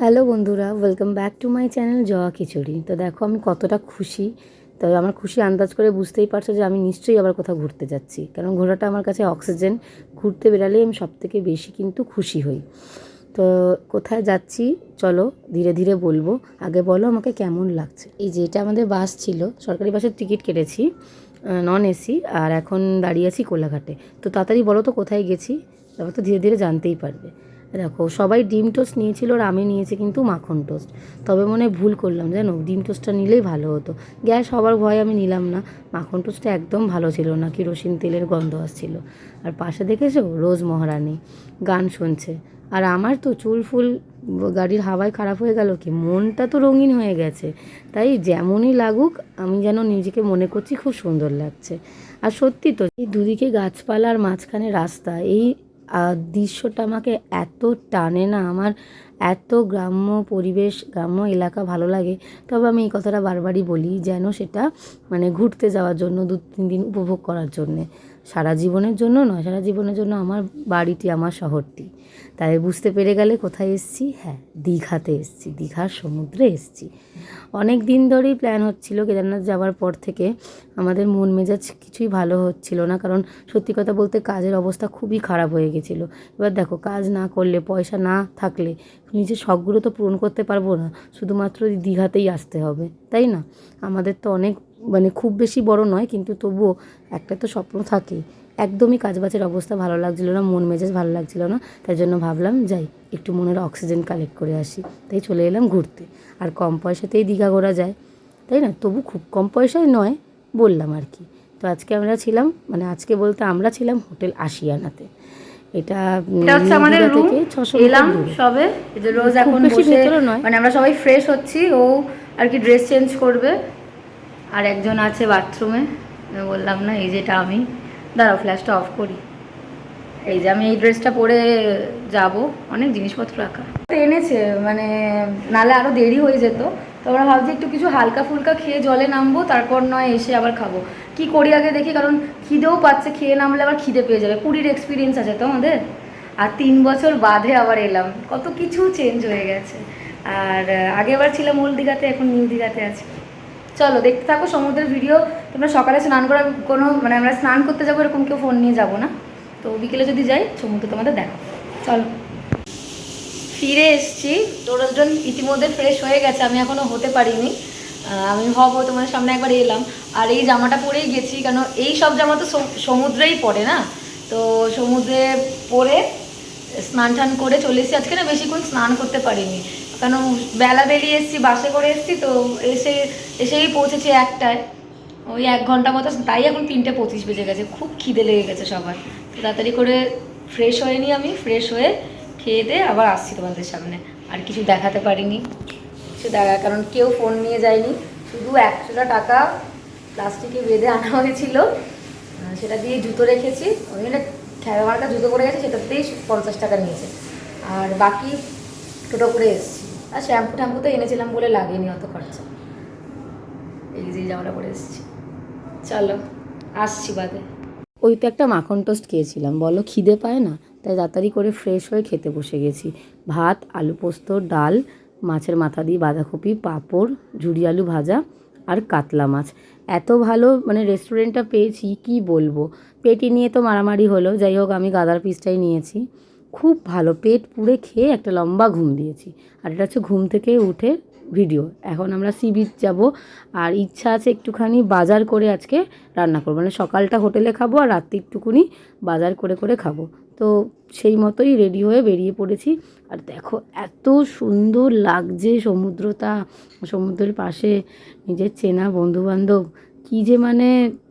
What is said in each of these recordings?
Hello বন্ধুরা welcome back to my channel Joya খিচুড়ি। তো দেখো, আমি কতটা খুশি। তবে আমার খুশি আন্দাজ করে বুঝতেই পারছ যে আমি নিশ্চয়ই আবার কোথাও ঘুরতে যাচ্ছি। কারণ ঘোরাটা আমার কাছে অক্সিজেন ঘুরতে বেরালেই আমি সব থেকে বেশি কিন্তু খুশি হই। তো কোথায় যাচ্ছি? চলো, ধীরে ধীরে বলব। আগে বলো আমাকে কেমন লাগছে। এই যে এটা আমাদের বাস ছিল, সরকারি বাসের টিকিট কেটেছি নন এসি আর এখন দাঁড়িয়ে আছি কোলাঘাটে। তো তাড়াতাড়ি বলো তো কোথায় গেছি? তারপর তো ধীরে ধীরে জানতেই পারবে। দেখো, সবাই ডিম টোস্ট নিয়েছিল আর আমি নিয়েছি কিন্তু মাখন টোস্ট। তবে মনে ভুল করলাম, জানো? ডিম টোস্টটা নিলেই ভালো হতো। গ্যাস সবার ভয় আমি নিলাম না। মাখন টোস্টটা একদম ভালো ছিল না কিরোসিন তেলের গন্ধ আসছিল। আর পাশে দেখেছ? রোজ মহারানী, গান শুনছে। আর আমার তো চুল ফুল গাড়ির হাওয়ায় খারাপ হয়ে গেল কি? মনটা তো রঙিন হয়ে গেছে। তাই যেমনই লাগুক, আমি যেন নিজেকে মনে করছি খুব সুন্দর লাগছে। আর সত্যি তো, এই দুদিকে গাছপালার মাঝখানে রাস্তা, এই আর দৃশ্যটা আমাকে এত টানে না, আমার এত গ্রাম্য পরিবেশ, গ্রাম্য এলাকা ভালো লাগে। তবে আমি এই কথাটা বারবারই বলি যেন সেটা মানে ঘুরতে যাওয়ার জন্য দু তিন দিন উপভোগ করার জন্যে। সারা জীবনের জন্য নয়, সারা জীবনের জন্য আমার বাড়িটি, আমার শহরটি। তাই বুঝতে পেরে গেলে কোথায় এসছি? হ্যাঁ দীঘাতে এসছি, দীঘার সমুদ্রে এসছি। অনেক দিন ধরেই প্ল্যান হচ্ছিল কেদারনাথ যাওয়ার পর থেকে আমাদের মন মেজাজ কিছুই ভালো হচ্ছিল না, কারণ সত্যি কথা বলতে কাজের অবস্থা খুবই খারাপ হয়ে গেছিল। এবার দেখো, কাজ না করলে, পয়সা না থাকলে নিজের শখগুলো তো পূরণ করতে পারব না, শুধুমাত্র দীঘাতেই আসতে হবে, তাই না? আমাদের তো অনেক মানে খুব বেশি বড় নয় কিন্তু তবুও একটা তো স্বপ্ন থাকে একদমই কাজবাজের অবস্থা ভালো লাগছিল না মন মেজাজ ভালো লাগছিল না তাই জন্য ভাবলাম যাই একটু মনের অক্সিজেন কালেক্ট করে আসি। তাই চলে এলাম ঘুরতে। আর কম পয়সাতেই দীঘা ঘোরা যায়। তাই না? তবু খুব কম পয়সায় নয় বললাম আর কি। তো আজকে আমরা ছিলাম মানে আজকে বলতে আমরা ছিলাম হোটেল আশিয়ানাতে। এটা হচ্ছে আমাদের রুম থেকে ছশো এলাম সবে। রোজ এখন বসে। মানে আমরা সবাই ফ্রেশ হচ্ছি ও আর কি ড্রেস চেঞ্জ করবে। আর একজন আছে বাথরুমে। বললাম না এই যেটা আমি। দাঁড়াও ফ্ল্যাশটা অফ করি। এই যে আমি এই ড্রেসটা পরে যাব অনেক জিনিসপত্র রাখা। এনেছে মানে নালে আরও দেরি হয়ে যেত তো আমরা ভাবছি একটু কিছু হালকা ফুলকা খেয়ে জলে নামবো তারপর নয় এসে আবার খাব। কি করি আগে দেখি কারণ খিদেও পাচ্ছে খেয়ে নামলে আবার খিদে পেয়ে যাবে। পুরীর এক্সপিরিয়েন্স আছে তো আমাদের আর তিন বছর বাদে আবার এলাম। কত কিছু চেঞ্জ হয়ে গেছে। আর আহ, আগেবার ছিলাম ওল্ড দীঘাতে এখন নিউ দীঘাতে আছি। চলো, দেখতে থাকো সমুদ্রের ভিডিও তোমরা সকালে স্নান করা কোনো মানে আমরা স্নান করতে যাব এরকম কেউ ফোন নিয়ে যাব না। তো বিকেলে যদি যাই, সমুদ্র তোমাদের দেখো চলো। ফিরে এসছি। তোরজন ইতিমধ্যে ফ্রেশ হয়ে গেছে, আমি এখনও হতে পারিনি। আমি হব, তোমাদের সামনে একবার এলাম। আর এই জামাটা পরেই গেছি, কেন এই সব জামা তো সমুদ্রেই পড়ে না? তো সমুদ্রে পরে স্নান টান করে চলে এসেছি। আজকে না বেশিক্ষণ স্নান করতে পারিনি। কারণ বেলা বেরিয়ে এসেছি, বাসে করে এসেছি, তো এসে, এসেই পৌঁছেছি একটায়। ওই এক ঘণ্টা মতো, তাই এখন তিনটে পঁচিশ বেজে গেছে, খুব খিদে লেগে গেছে সবার। তো তাড়াতাড়ি করে ফ্রেশ হয়ে আমি ফ্রেশ হয়ে খেয়ে দিয়ে আবার আসছি তোমাদের সামনে। আর কিছু দেখাতে পারিনি, কিছু দেখা, কারণ কেউ ফোন নিয়ে যায়নি। শুধু একশোটা টাকা প্লাস্টিকে বেঁধে আনা হয়েছিল। সেটা দিয়ে জুতো রেখেছি। ওই জন্য মার্কা জুতো করে গেছে, সেটাতেই পঞ্চাশ টাকা নিয়েছে। আর বাকি টোটো করে এসেছি। আর শ্যাম্পু ট্যাম্পু তো এনেছিলাম বলে লাগেনি অত খরচা। এই যে জামাটা পরে এসেছি। চলো, আসছি বাদে। ওই তো একটা মাখন টোস্ট খেয়েছিলাম, বলো খিদে পায় না? তাই তাড়াতাড়ি করে ফ্রেশ হয়ে খেতে বসে গেছি। ভাত, আলু পোস্ত, ডাল, মাছের মাথা দিয়ে বাঁধাকপি, পাঁপড় ঝুড়ি আলু ভাজা আর কাতলা মাছ। এত ভালো মানে রেস্টুরেন্টটা পেয়েছি, কি বলব? পেটি নিয়ে তো মারামারি হলো, যাই হোক আমি গাদার পিসটাই নিয়েছি। খুব ভালো পেট পুড়ে খেয়ে একটা লম্বা ঘুম দিয়েছি। আর এটা হচ্ছে ঘুম থেকে উঠে ভিডিও। এখন আমরা সি বিচ যাব। আর ইচ্ছা আছে একটুখানি বাজার করে আজকে রান্না করব। মানে সকালটা হোটেলে খাব আর রাত্রি একটুকুনি বাজার করে করে খাব। তো সেই মতোই রেডি হয়ে বেরিয়ে পড়েছি। আর দেখো, এত সুন্দর লাগছে সমুদ্রটা, সমুদ্রের পাশে নিজের চেনা বন্ধুবান্ধব। কী যে মানে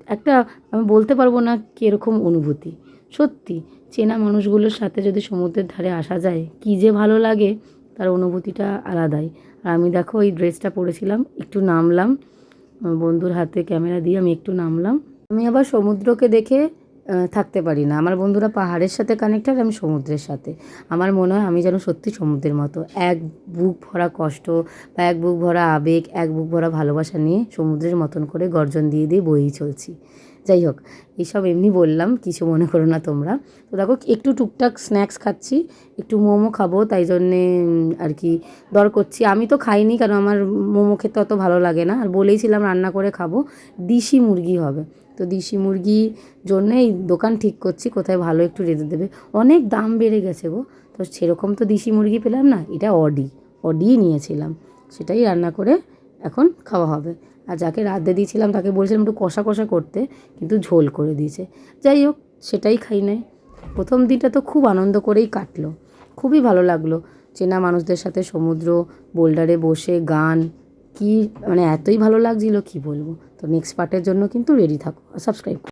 একটা আমি বলতে পারব না কীরকম অনুভূতি। সত্যি, চেনা মানুষগুলোর সাথে যদি সমুদ্রের ধারে আসা যায়, কী যে ভালো লাগে, তার অনুভূতিটা আলাদাই। আর আমি দেখো ওই ড্রেসটা পরেছিলাম, একটু নামলাম, বন্ধুর হাতে ক্যামেরা দিয়ে আমি একটু নামলাম। আমি আবার সমুদ্রকে দেখে থাকতে পারি না। আমার বন্ধুরা পাহাড়ের সাথে কানেক্টেড আমি সমুদ্রের সাথে। আমার মনে হয় আমি যেন সত্যি সমুদ্রের মতো। এক বুক ভরা কষ্ট বা এক বুক ভরা আবেগ, এক বুক ভরা ভালোবাসা নিয়ে সমুদ্রের মতন করে গর্জন দিয়ে দিয়ে বয়েই চলছি। যাই হোক, এইসব এমনি বললাম, কিছু মনে করো না তোমরা। তো দেখো, একটু টুকটাক স্ন্যাক্স খাচ্ছি, একটু মোমো খাব, তাই জন্যে আর কি দর করছি। আমি তো খাইনি, কারণ আমার মোমো খেতে অত ভালো লাগে না। আর বলেইছিলাম রান্না করে খাব, দিশি মুরগি হবে। তো দিশি মুরগি জন্য এই দোকান ঠিক করছি, কোথায় ভালো একটু রেঁধে দেবে। অনেক দাম বেড়ে গেছে গো। তো সেরকম তো দিশি মুরগি পেলাম না, এটা অডি। অডি নিয়েছিলাম। সেটাই রান্না করে এখন খাওয়া হবে। আর যাকে রাঁধতে দিয়েছিলাম তাকে বলছিলাম একটু কষা কষা করতে, কিন্তু ঝোল করে দিয়েছে। যাই হোক, সেটাই খাই নাই। প্রথম দিনটা তো খুব আনন্দ করেই কাটলো। খুবই ভালো লাগল চেনা মানুষদের সাথে সমুদ্র বোল্ডারে বসে গান। কি মানে এতই ভালো লাগছিল, কি বলব? তো নেক্সট পার্টের জন্য কিন্তু রেডি থাকো সাবস্ক্রাইব